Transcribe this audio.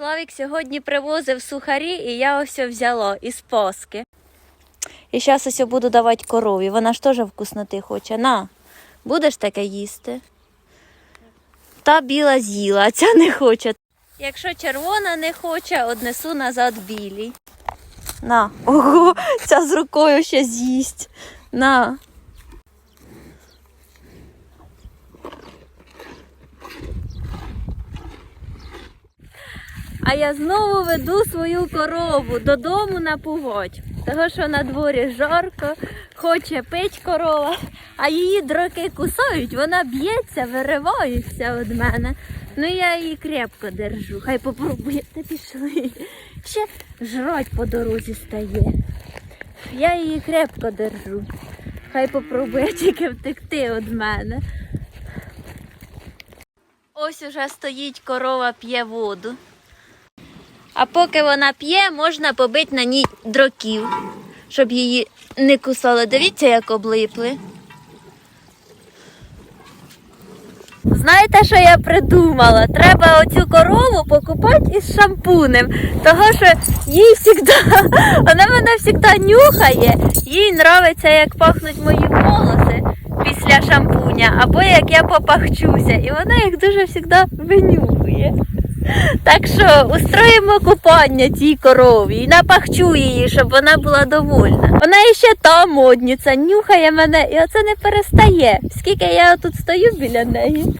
Славік сьогодні привозив сухарі, і я ось взяла із паски. І зараз ось буду давати корові. Вона ж теж вкусноти хоче. На, будеш таке їсти? Та біла з'їла, ця не хоче. Якщо червона не хоче, однесу назад білій. На, ого, ця з рукою ще з'їсть. На. А я знову веду свою корову додому на погодь. Того, що на дворі жарко, хоче пить корова, а її дроки кусають, вона б'ється, виривається від мене. Ну я її крепко держу. Хай попробує, та пішли. Ще жрать по дорозі стає. Я її крепко держу. Хай попробує тільки втекти від мене. Ось уже стоїть корова, п'є воду. А поки вона п'є, можна побити на ній дроків, щоб її не кусали. Дивіться, як облипли. Знаєте, що я придумала? Треба оцю корову покупати із шампунем. Того, що їй завжди, вона мене завжди нюхає, їй подобається, як пахнуть мої волоси після шампуня, або як я попахчуся. І вона їх дуже завжди винюхує. Так що устроїмо купання цій корові і напахчу її, щоб вона була довольна. Вона іще та модниця, нюхає мене і оце не перестає. Скільки я тут стою біля неї.